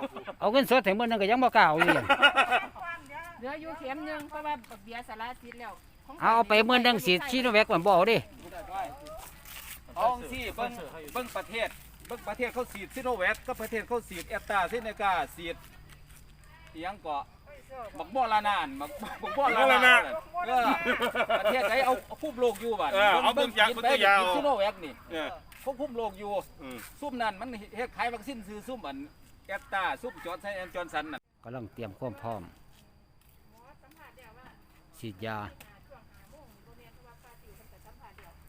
แล้วกูเอาเงินสดถึงมื้อนึงก็ยังบ่กล้าเอาอยู่เลยเหลืออยู่เข็มหนึงเพราะว่าบักเบียร์สารสิทธิ์แล้วขงเอาเอาไปมื้อนึงสิชิโนแวคมันบ่เอาดิเอาสิเบิ่งเบิ่งประเทศ เบิ่งประเทศเขาฉีดซิโนแวคก็ประเทศเขาฉีดแอตตราเซเนกาฉีดอีหยังเกาะบักบ่อลานานบักบักบ่อลานานเออประเทศไหนเอาเอาคุมโลกอยู่บัดเออเอาเบิ่งอย่างเบิ่งตัวอยางซิโนแวคนี่เออเขาคุมโลกอยู่อืมซุ่มนั่นมันเฮ็ดขายวัคซีนซื้อซุ่มอัน แอตตราซุ่มจอร์นสันจอร์นสันน่ะกำลังเตรียมความพร้อม ฉีดยา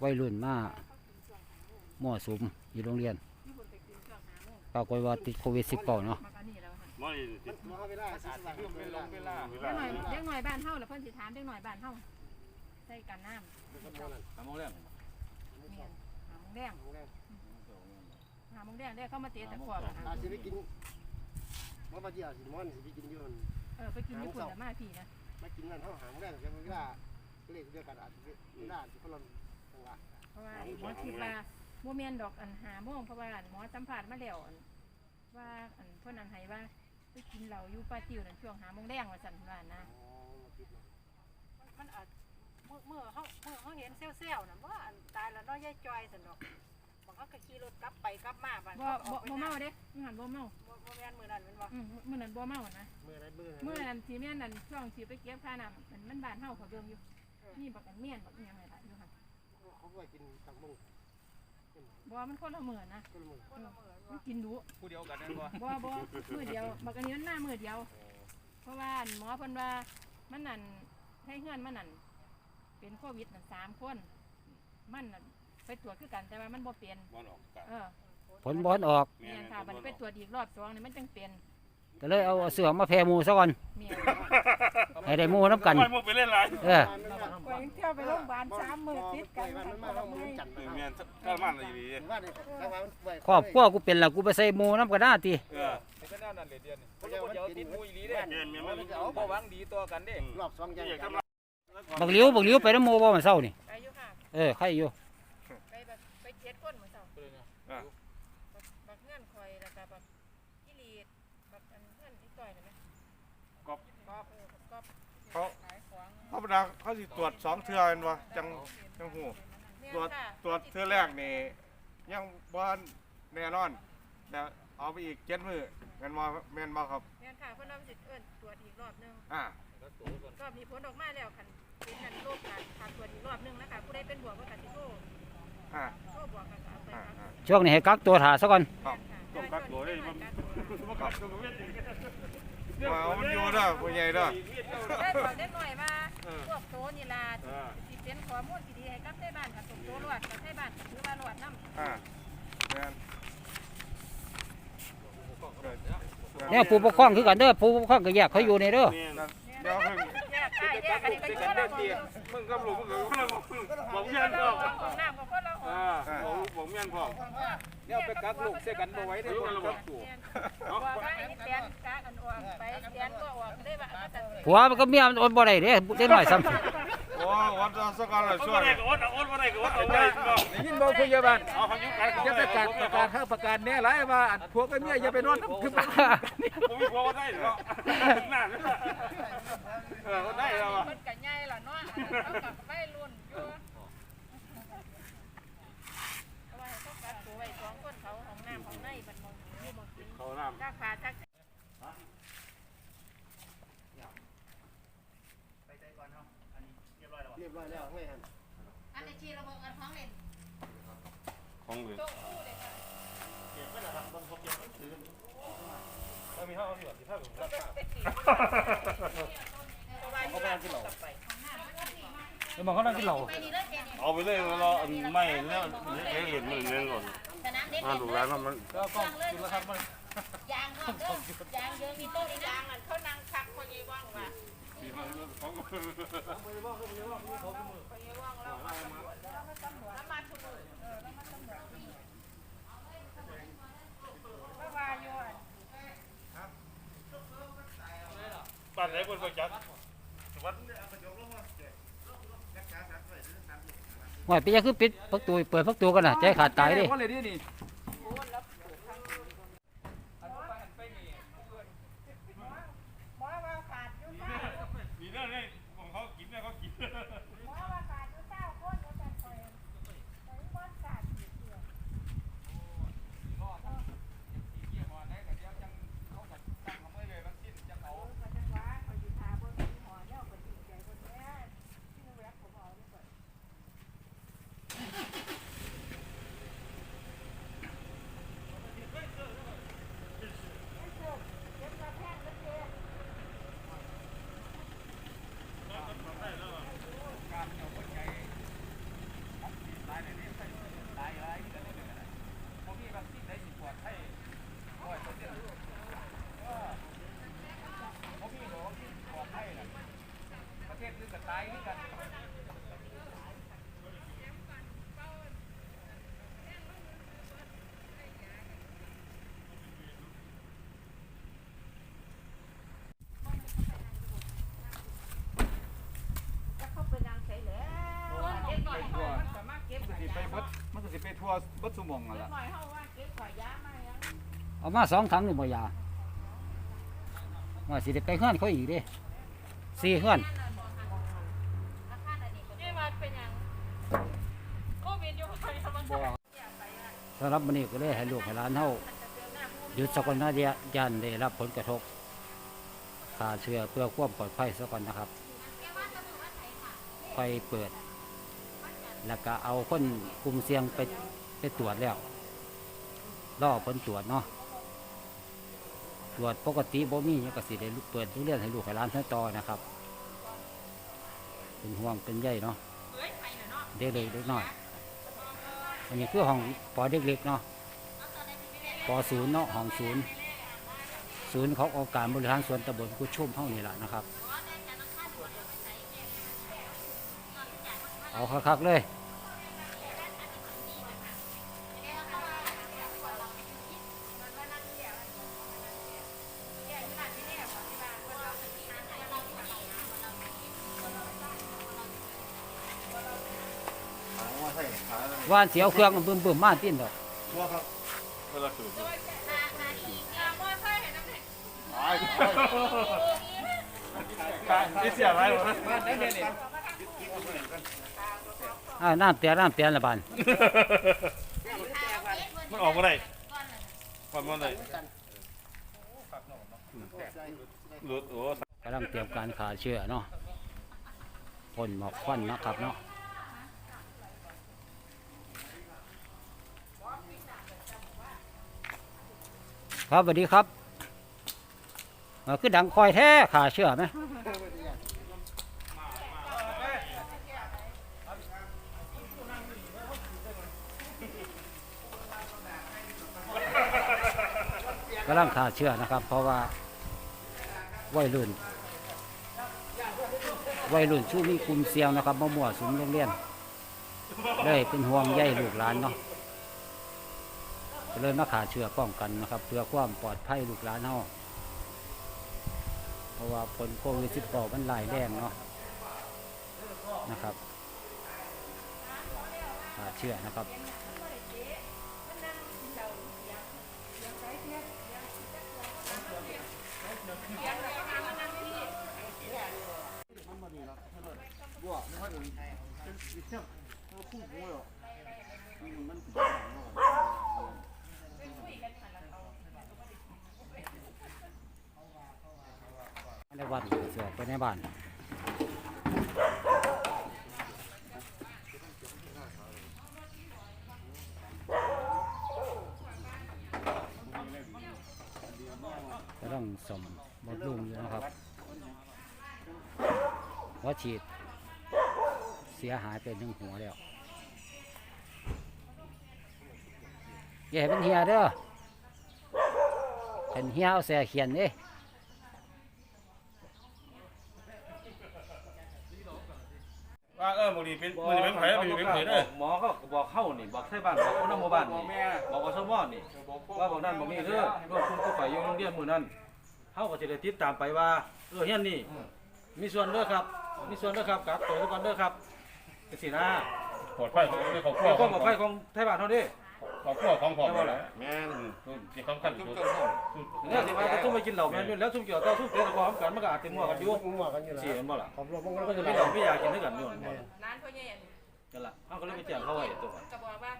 วัยรุ่นมามั่วสุมอยู่โรงเรียนปรากฏว่าติดโควิด19เนาะบักอันนี้แล้วค่ะบ่ได้ติดมาเวลาสิสว่างเวลาเวลาเวเด็ลากหน่อยเด็กหน่อยบ้านเฮาแล้วเพิ่นสิถามเด็กหน่อยบ้านเฮาใส่กันน้ำทำเอาเรื่องเมียนหาโมงแดงหาโมงแดงเด้เข้ามาเตะตะขวบอาสิไปกิน บ่มาเจียวสิมอนสิไปกินอยู่เออไปกินญี่ปุ่นแต่มาพี่นะมากินนั่นเฮาหามแรงกันเวลาเลขเดียวกันอาจสิเวลาสิคนละจังหวะเพราะว่าหมอคิดว่าบ่แม่นดอกอันหาโมงเพราะว่าอันหมอสัมภาษณ์มาแล้วอันว่าอันเพิ่นอันให้ว่าไปกินเหล้าอยู่ปาติวนั่นช่วงหาโมงแดงว่าซั่นว่านะอ๋อมาคิดเนาะมันอาจเมื่อเมื่อเขาเมื่อเขาเห็นเซลล์ๆนะว่าอันตายแล้วเน้อยยายจอยสนดอก บางเขาก็ขี่รถกลับไปกลับมาบ้านบ่เขาบ่ออกไปบ่หน้าเมาเด้มื้อหันบ่เมาบ่บ่แม่นมือนั้นแมันว่าอืมมื้อนั้นบ่เมานะมื้อไหนมื้อมื้อนั้นที่แม่นนั่นช่วงสิไปเก็บค่าน้ำมันมันบ้านเฮาเขาเบิ่งอยู่นี่บักอันเมียนบักอีหยังไงล่ะอยู่หั่นเขาก็กินตังมงบ่มันคนละมื้อนะคนละมื้อคนละมือมันกินดุผู้เดียวกันนั่นบ่บ่บ่มื้อเดียวบักอันนี้มันมามื้อเดียว เพราะว่าอันหมอเพิ่นว่ามันนั่นให้เฮือนมันนั่นเป็นโควิดนั่นสามคน มันนั่น ไปตรวจคือกันแต่ว่ามันบ่เป็นบ่ออกกันเออผลบอลออกแม่นค่ะบัดนี้ไปตรวจอีกรอบสองนี่มันจังเป็นก็เลยเอาเสือมาแผ่หมูซะก่อนแม่นให้ได้หมูน้ำกันปล่อยมึงไปเล่นไรเออไปเที่ยวไปโรงพยาบาลสามมื้อติดกันมันทั้งมาคนเราละมืมื้ออจันทร์เออแม่นถ้ามันอะไรดีว่าเนี่ยถ้าว่ามันไว้ครอบครัวกูเป็นและกูไปใส่หมูน้ำกันหน้าตีเออไอ้ก็แนวนั้นเลยเดือนนี้เขาจะเอาติดมูอีหลีเด้เมียนเมียนมันเอาบ่หวังดีต่อกันเด้รอบสองอย่างอยากกัทำนไรบักหลิวบักหลิวไปน้ำหมูบ่มันเศร้านี่ไปอยู่ค่ะเออใครอยู่ไปแบบไปเจ็ดคนเหมือนเจ้าอะ บักบักเงื่อนคอยแล้วก็บักกิลีดบักอันเงื่อนอีกต่อยนั่นไหมก๊อบ กอบเออบักกอบเขา ขายของธรรมดาเขาสิตรวจสองเทื่อแม่นบ่จัง จังหู แม่นตรวจค่ะตรวจเทื่อแรกนี่ยังบ่แน่นอนแต่เอาไปอีกเจ็ดมื้อแม่นบ่แม่นบ่ครับ แม่นค่ะเพิ่นเอาสิเอิ้นตรวจอีกรอบหนึง อ่ารอบนี้ผลออกมาแล้วคันเป็นอันโรคการขาดตรวจอีกรอบหนึงนะคะผู้ใดเป็นบวกก็กัสิโทร อ่าโทรบวกกันก็เอาไปอ่าครับอ่าช่วงนี้ให้กักตัวถ่าซะก่อนครับแม่นค่ะต้องกักตัวเลยมัมันกักตัวบ่ครับต้องเว้นอีกว่ามันอยู่เด้อผู้ใหญ่เด้อได้บอกได้หน่อยว่าเออพวกโตนี่ล่ะเออสิเป็นข้อมูลที่ดีให้กับไทบ้านกับสมโตรวดกับไทบ้านก็ถือว่ารวดนำอ่าแม่นเนี่ยผู้ปกครองคือกันเด้อผู้ปกครองก็แยกเขาอยู่ในเด้อนี่นะเดี๋ยวเพิ่งแยกได้แยกกันนี่ก็คนละห้องมึงกับลูกมึงกับลูกบอกเมียนพ่อห้องน้ำก็คนละห้องอ่า บอกบอกเมียนพ่อเนี่ยเอาไปกักลูกเสียกันบ่ไหว้ได้คนกักตัวบอกว่าไอ้แตนกะอันออกไปแตนก็ออกได้ว่าอาจารย์ผัวมันก็เมียมันอดบ่ได้เด้เด็กน้อยซ้ำโอ้วัดสักการละช่วยได้ยินบ่ผู้ใหญ่บ้านเอาเขายุ่งกันจะประกาศประกาศให้ประกาศแน่หลายว่าอันพวกไอ้เมียอย่าไปนอนคือบ้านผมมีพอได้เหรอนั่นเออได้แล้วมันก็ใหญ่ล่ะเนาะเขากับวัยรุ่นอยู่เพราะว่าเขากัดตัวไว้สองคนเขาห้อง น้ำห้องในบัดมองอยู่บ่กินเขาน้ำถ้าขาดถ้าเรียบร้อยแล้วไม่หันอันนี้ชีระเบิดอันท้องเล่นของเหลือโต๊ะคู่เลยค่ะเท่าที่แบบที่เท่ากับราคาเพราะว่าอยู่ร้านเขากลับไปแล้วมันเขานั่งกินเหล้าเอาไปเลยรอไม่แล้วเลี้ยงเหรียญมันเลี้ยงหล่น มาดูร้านมันก็ก็กินแล้วครับมันยางก็เด้อยางเยอะมีโต๊ะยางอันเขานั่งพักคนยี่ว่างว่าของน้ำมันทุกมือเออน้ำมันตำรวจเพราะว่าอยู่อันบ้านไหนคนก็จัดวัดว่าปีจะคือปิดประตูเปิดประตูกันน่ะใจขาดตายเด้ ว่าเลยนี่นี่ โอ้แล้ว อันไปหันไปนี่ ตายคือกันจะเข้าไปนางใส่แล้วเหน่อยเฮามันก็มาเก็บมันหสิยาไปเบิดมันก็สิไปทั่วบิดสมองนั่นเก็บล่ะหน่อยเฮาว่าเก็บอยามายังเอามาสองถังนี่บ่ยาว่าสิได้ไปเฮือนเขาอีกเด้สี่เฮือนมันเป็นหยังโควิดอยู่ไผมัน บ่สำหรับมื้อนี้ก็เลยให้ลูกให้หลานเฮาหยุดสักวันนะเดียยันได้รับผลกระทบขาเชื้อเพื่อความปลอดภัยสักวันนะครับค่อยเปิด แล้วก็เอาคนกลุ่มเสี่ยงไปไปตรวจแล้วรอผลตรวจเนาะตรวจปกติบ่มีหยังก็สิได้เปิดโรงเรียนให้ลูกให้หลานทั้งต่อนะครับ เป็นห่วงเป็นใยเนาะเด็กเล็กเด็กน้อย อันนี้คือห้องปอเด็กเล็กเนาะปอศูนย์เนาะห้องศูนย์ศูนย์ขององค์การบริหารส่วนตำบลกุชุ่มห้องนี่แหละนะครับ เอาคักๆเลย หางว่าใส่ขาอะไร ว่านเสียวเครื่องบึ้มบึมๆมาติ้นดอกตัวครับเวลาสูบมอไซค์ให้น้ำหนักตายตายนี่เสียอะไรวะบ้านได้เด้นี่อ่าน้ำเตียนน้ำเตียนละบานมันออกมาได้ความมันได้หลุดโอ้กำลังเตรียมการขาเชื้อเนาะพ่นหมอกควันเนาะครับเนาะ ครับสวัสดีครับคือดังคอยแท้ขาเชื่อไหมกำลังขาเชื่อนะครับ เพราะว่าวัยรุ่นวัยรุ่นชู้มีกลุ่มเสี่ยงนะครับมามั่วสุมโรงเรียนเลยเป็นห่วงใยลูกหลานเนาะ เลยมาขาเชือป้องกันนะครับ เพื่อความปลอดภัยลูกหลานเฮาเพราะว่าผลโควิด19มันหลายแรงเนาะนะครับขาเชือนะครับบัวไม่ค่อยอุ่นเป็นสีเข้มมันคู่หั วัดเสือไปในบ้านกำลังสมบดลุงอยู่นะครับหัวฉีด เสียหายไปหนึ่งหัวแล้วอย่าให้เป็นเฮียเด้อเป็นเฮียเอาแส่เขียนเด้ ว่าเออมึงนี่เป็นมึงนี่เป็นไผ่มึงนี่เป็นไผ่เด้อหมอเขาก็บอกเข้านี่บอกใส่บ้านบอกคนนำหมู่บ้านนี่บอกอสมนี่ว่าบอกนั่นบอกนี่เด้อรวมคุณก็ไปอยู่โรงเรียนมื้อนั้นเฮาก็สิได้ติดตามไปว่าเออเฮียนนี่ มีส่วนเด้อครับ มีส่วนเด้อครับกับตัวทุกคนเด้อครับจังซี่นะปลอดภัยของในครอบครัวเป็นความปลอดภัยของไทยบ้านเฮาเด้ครอบครัวของพ่อแม่แม่นที่สำคัญที่สุดเนี่ยสิว่าจะต้องไปกินเหล้าแม่นอยู่แล้วซุ่มเกี่ยวต่อซุ่มเตะตะกอนกันมันก็อาจสิมั่วกันอยู่มั่วกันอยู่แล้วสิเห็นบ่ล่ะขอบรบมันมันก็ก็จะจะไม่มีหลเหอล้ากมียากินด้วยกันอยู่นั่นร้าน พ่อใหญ่นั่นล่ะเฮาก็เลยไปแจ้งเขาไว้ตัว ก็บอกว่า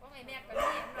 ว่าไงแม่ก็นี่